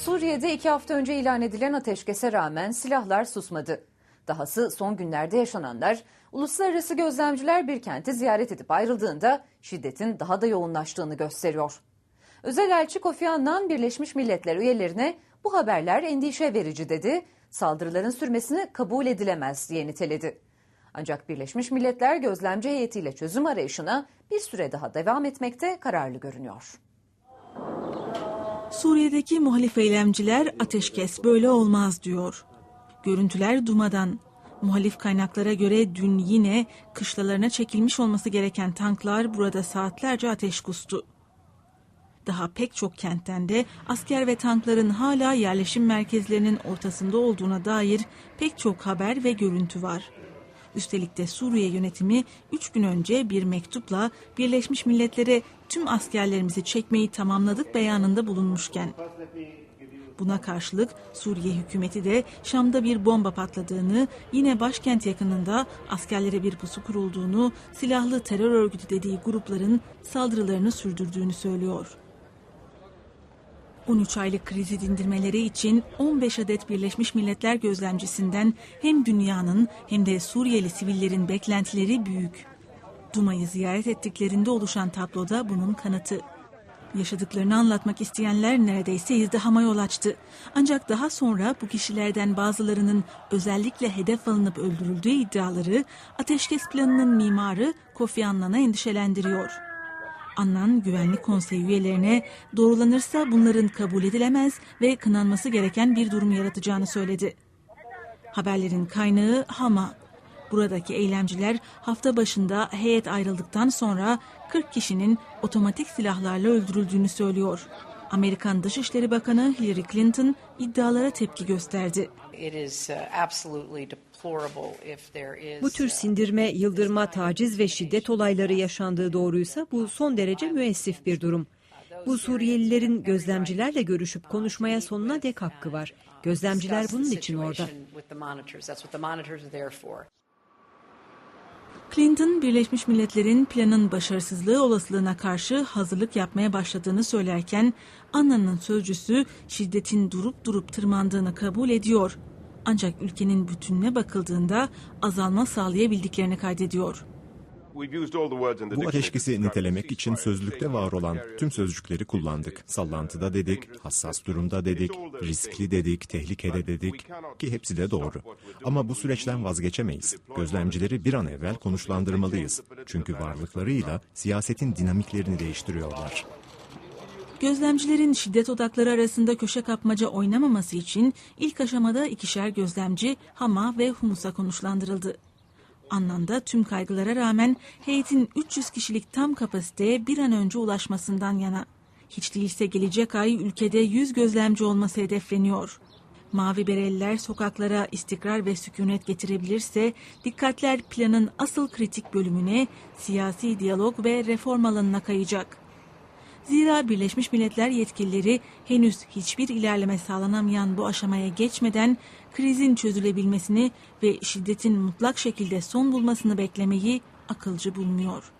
Suriye'de iki hafta önce ilan edilen ateşkese rağmen silahlar susmadı. Dahası son günlerde yaşananlar, uluslararası gözlemciler bir kenti ziyaret edip ayrıldığında şiddetin daha da yoğunlaştığını gösteriyor. Özel elçi Kofi Annan Birleşmiş Milletler üyelerine bu haberler endişe verici dedi, saldırıların sürmesini kabul edilemez diye niteledi. Ancak Birleşmiş Milletler gözlemci heyetiyle çözüm arayışına bir süre daha devam etmekte kararlı görünüyor. Suriye'deki muhalif eylemciler ateşkes böyle olmaz diyor. Görüntüler Duma'dan. Muhalif kaynaklara göre dün yine kışlalarına çekilmiş olması gereken tanklar burada saatlerce ateş kustu. Daha pek çok kentten de asker ve tankların hala yerleşim merkezlerinin ortasında olduğuna dair pek çok haber ve görüntü var. Üstelik de Suriye yönetimi 3 gün önce bir mektupla Birleşmiş Milletler'e tüm askerlerimizi çekmeyi tamamladık beyanında bulunmuşken. Buna karşılık Suriye hükümeti de Şam'da bir bomba patladığını, yine başkent yakınında askerlere bir pusu kurulduğunu, silahlı terör örgütü dediği grupların saldırılarını sürdürdüğünü söylüyor. 13 aylık krizi dindirmeleri için 15 adet Birleşmiş Milletler gözlemcisinden hem dünyanın hem de Suriyeli sivillerin beklentileri büyük. Duma'yı ziyaret ettiklerinde oluşan tabloda bunun kanıtı. Yaşadıklarını anlatmak isteyenler neredeyse izdihama yol açtı. Ancak daha sonra bu kişilerden bazılarının özellikle hedef alınıp öldürüldüğü iddiaları ateşkes planının mimarı Kofi Annan'ı endişelendiriyor. Annan Güvenlik Konseyi üyelerine doğrulanırsa bunların kabul edilemez ve kınanması gereken bir durum yaratacağını söyledi. Haberlerin kaynağı Hama. Buradaki eylemciler hafta başında heyet ayrıldıktan sonra 40 kişinin otomatik silahlarla öldürüldüğünü söylüyor. Amerikan Dışişleri Bakanı Hillary Clinton iddialara tepki gösterdi. Bu tür sindirme, yıldırma, taciz ve şiddet olayları yaşandığı doğruysa bu son derece müessif bir durum. Bu Suriyelilerin gözlemcilerle görüşüp konuşmaya sonuna dek hakkı var. Gözlemciler bunun için orada. Clinton, Birleşmiş Milletler'in planın başarısızlığı olasılığına karşı hazırlık yapmaya başladığını söylerken, Anna'nın sözcüsü şiddetin durup durup tırmandığını kabul ediyor. Ancak ülkenin bütününe bakıldığında azalma sağlayabildiklerini kaydediyor. Bu ateşkesi nitelemek için sözlükte var olan tüm sözcükleri kullandık. Sallantıda dedik, hassas durumda dedik, riskli dedik, tehlikede dedik ki hepsi de doğru. Ama bu süreçten vazgeçemeyiz. Gözlemcileri bir an evvel konuşlandırmalıyız. Çünkü varlıklarıyla siyasetin dinamiklerini değiştiriyorlar. Gözlemcilerin şiddet odakları arasında köşe kapmaca oynamaması için ilk aşamada ikişer gözlemci Hama ve Humus'a konuşlandırıldı. Anlamda tüm kaygılara rağmen heyetin 300 kişilik tam kapasiteye bir an önce ulaşmasından yana. Hiç değilse gelecek ay ülkede 100 gözlemci olması hedefleniyor. Mavi Bereliler sokaklara istikrar ve sükunet getirebilirse dikkatler planın asıl kritik bölümüne siyasi diyalog ve reform alanına kayacak. Zira Birleşmiş Milletler yetkilileri henüz hiçbir ilerleme sağlanamayan bu aşamaya geçmeden krizin çözülebilmesini ve şiddetin mutlak şekilde son bulmasını beklemeyi akılcı bulmuyor.